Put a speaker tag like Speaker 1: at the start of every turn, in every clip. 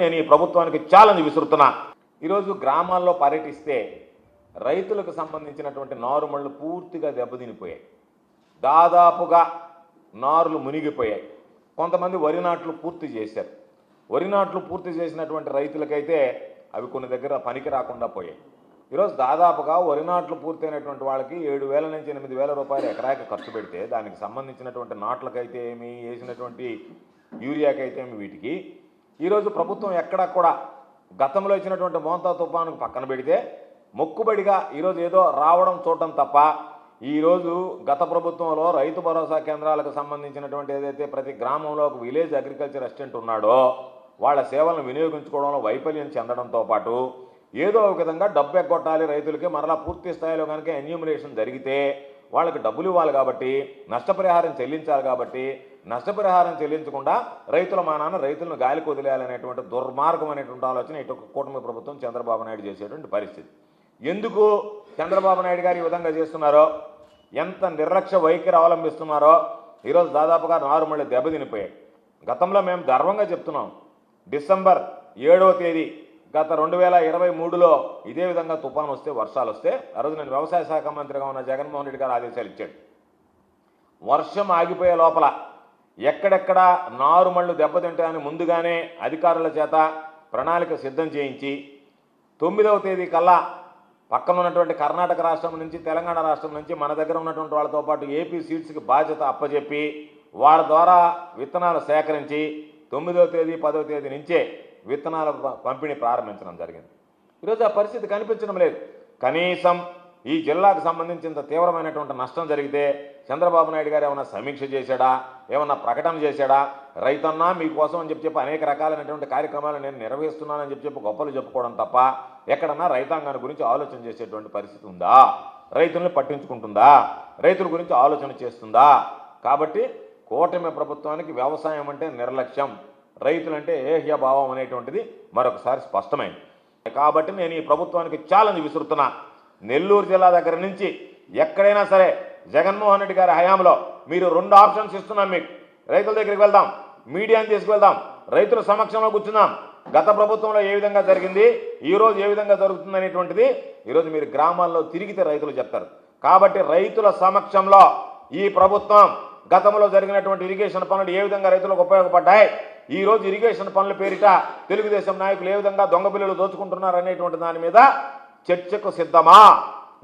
Speaker 1: నేను ఈ ప్రభుత్వానికి ఛాలెంజ్ విసురుతున్నా. ఈరోజు గ్రామాల్లో పర్యటిస్తే రైతులకు సంబంధించినటువంటి నారుమళ్ళు పూర్తిగా దెబ్బతినిపోయాయి. దాదాపుగా నారులు మునిగిపోయాయి. కొంతమంది వరి నాట్లు పూర్తి చేశారు. వరి నాట్లు పూర్తి చేసినటువంటి రైతులకైతే అవి కొన్ని దగ్గర పనికి రాకుండా పోయాయి. ఈరోజు దాదాపుగా వరి నాట్లు పూర్తయినటువంటి వాళ్ళకి ఏడు వేల నుంచి ఎనిమిది వేల రూపాయలు ఎకరాకి ఖర్చు పెడితే దానికి సంబంధించినటువంటి నాట్లకైతే ఏమి వేసినటువంటి యూరియాకైతే ఏమి వీటికి ఈరోజు ప్రభుత్వం ఎక్కడా కూడా గతంలో ఇచ్చినటువంటి మోంతా తుఫాను పక్కన పెడితే మొక్కుబడిగా ఈరోజు ఏదో రావడం చూడటం తప్ప ఈరోజు గత ప్రభుత్వంలో రైతు భరోసా కేంద్రాలకు సంబంధించినటువంటి ఏదైతే ప్రతి గ్రామంలో ఒక విలేజ్ అగ్రికల్చర్ అసిస్టెంట్ ఉన్నాడో వాళ్ళ సేవలను వినియోగించుకోవడంలో వైఫల్యం చెందడంతో పాటు ఏదో ఒక విధంగా డబ్బు ఎగ్గొట్టాలి రైతులకి మరలా పూర్తి స్థాయిలో కనుక ఎన్యూమినేషన్ జరిగితే వాళ్ళకి డబ్బులు ఇవ్వాలి కాబట్టి నష్టపరిహారం చెల్లించాలి కాబట్టి నష్టపరిహారం చెల్లించకుండా రైతుల మానాన రైతులను గాలికి వదిలేయాలనేటువంటి దుర్మార్గమైనటువంటి ఆలోచన ఇటు కూటమి ప్రభుత్వం చంద్రబాబు నాయుడు చేసేటువంటి పరిస్థితి. ఎందుకు చంద్రబాబు నాయుడు గారు ఈ విధంగా చేస్తున్నారో ఎంత నిర్లక్ష్య వైఖరి అవలంబిస్తున్నారో ఈరోజు దాదాపుగా నారుమళ్ళి దెబ్బతినిపోయాయి. గతంలో మేము గర్వంగా చెప్తున్నాం డిసెంబర్ ఏడవ తేదీ గత రెండు వేల ఇరవై మూడులో ఇదే విధంగా తుఫాను వస్తే వర్షాలు వస్తే ఆ రోజు నేను వ్యవసాయ శాఖ మంత్రిగా ఉన్న జగన్మోహన్ రెడ్డి గారు ఆదేశాలు ఇచ్చాడు. వర్షం ఆగిపోయే లోపల ఎక్కడెక్కడ నారుమళ్ళు దెబ్బతింటాయని ముందుగానే అధికారుల చేత ప్రణాళిక సిద్ధం చేయించి తొమ్మిదవ తేదీ కల్లా పక్కన ఉన్నటువంటి కర్ణాటక రాష్ట్రం నుంచి తెలంగాణ రాష్ట్రం నుంచి మన దగ్గర ఉన్నటువంటి వాళ్ళతో పాటు ఏపీ సీట్స్కి బాధ్యత అప్పచెప్పి వాళ్ళ ద్వారా విత్తనాలు సేకరించి తొమ్మిదవ తేదీ పదవ తేదీ నుంచే విత్తనాల ప- పంపిణీ ప్రారంభించడం జరిగింది. ఈరోజు ఆ పరిస్థితి కనిపించడం లేదు. కనీసం ఈ జిల్లాకు సంబంధించినంత తీవ్రమైనటువంటి నష్టం జరిగితే చంద్రబాబు నాయుడు గారు ఏమైనా సమీక్ష చేశాడా? ఏమన్నా ప్రకటన చేశాడా? రైతన్నా మీకోసం అని చెప్పి చెప్పి అనేక రకాలైనటువంటి కార్యక్రమాలు నేను నిర్వహిస్తున్నానని చెప్పి చెప్పి గొప్పలు చెప్పుకోవడం తప్ప ఎక్కడన్నా రైతాంగాన్ని గురించి ఆలోచన చేసేటువంటి పరిస్థితి ఉందా? రైతుల్ని పట్టించుకుంటుందా? రైతుల గురించి ఆలోచన చేస్తుందా? కాబట్టి కూటమి ప్రభుత్వానికి వ్యవసాయం అంటే నిర్లక్ష్యం. రైతులంటే ఏహ్య భావం అనేటువంటిది మరొకసారి స్పష్టమైంది. కాబట్టి నేను ఈ ప్రభుత్వానికి ఛాలెంజ్ విసురుతున్నా. నెల్లూరు జిల్లా దగ్గర నుంచి ఎక్కడైనా సరే జగన్మోహన్ రెడ్డి గారి హయాంలో మీరు రెండు ఆప్షన్స్ ఇస్తున్నాం మీకు. రైతుల దగ్గరికి వెళ్దాం మీడియాని తీసుకువెళ్దాం రైతుల సమక్షంలో కూర్చున్నాం గత ప్రభుత్వంలో ఏ విధంగా జరిగింది ఈరోజు ఏ విధంగా జరుగుతుంది అనేటువంటిది ఈరోజు మీరు గ్రామాల్లో తిరిగితే రైతులు చెప్తారు. కాబట్టి రైతుల సమక్షంలో ఈ ప్రభుత్వం గతంలో జరిగినటువంటి ఇరిగేషన్ పనులు ఏ విధంగా రైతులకు ఉపయోగపడ్డాయి ఈ రోజు ఇరిగేషన్ పనుల పేరిట తెలుగుదేశం నాయకులు ఏ విధంగా దొంగ బిల్లులు దోచుకుంటున్నారు అనేటువంటి దాని మీద చర్చకు సిద్ధమా?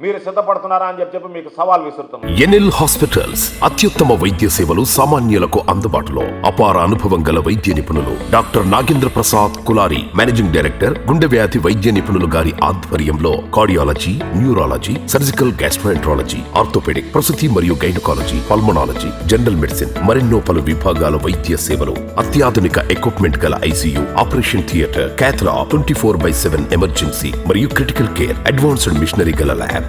Speaker 1: మీరు సిద్ధపడుతున్నారా అని చెప్పి మీకు సవాల్ విసురుతుంది.
Speaker 2: ఎన్ఎల్ హాస్పిటల్స్ అత్యుత్తమ వైద్య సేవలు సామాన్యులకు అందుబాటులో అపార అనుభవం గల వైద్య నిపుణులు doctor Nagendra Prasad Kulari managing director గుండె వ్యాధి వైద్య నిపుణులు గారి ఆధ్వర్యంలో cardiology neurology surgical gastroenterology orthopaedic ప్రసూతి మరియు గైనకాలజీ పల్మనాలజీ జనరల్ మెడిసిన్ మరెన్నో పలు విభాగాల వైద్య సేవలు అత్యాధునిక ఎక్విప్మెంట్ గల ICU operation theatre cath lab twenty four by seven emergency మరియు క్రిటికల్ కేర్ అడ్వాన్స్డ్ మిషనరీ గల lab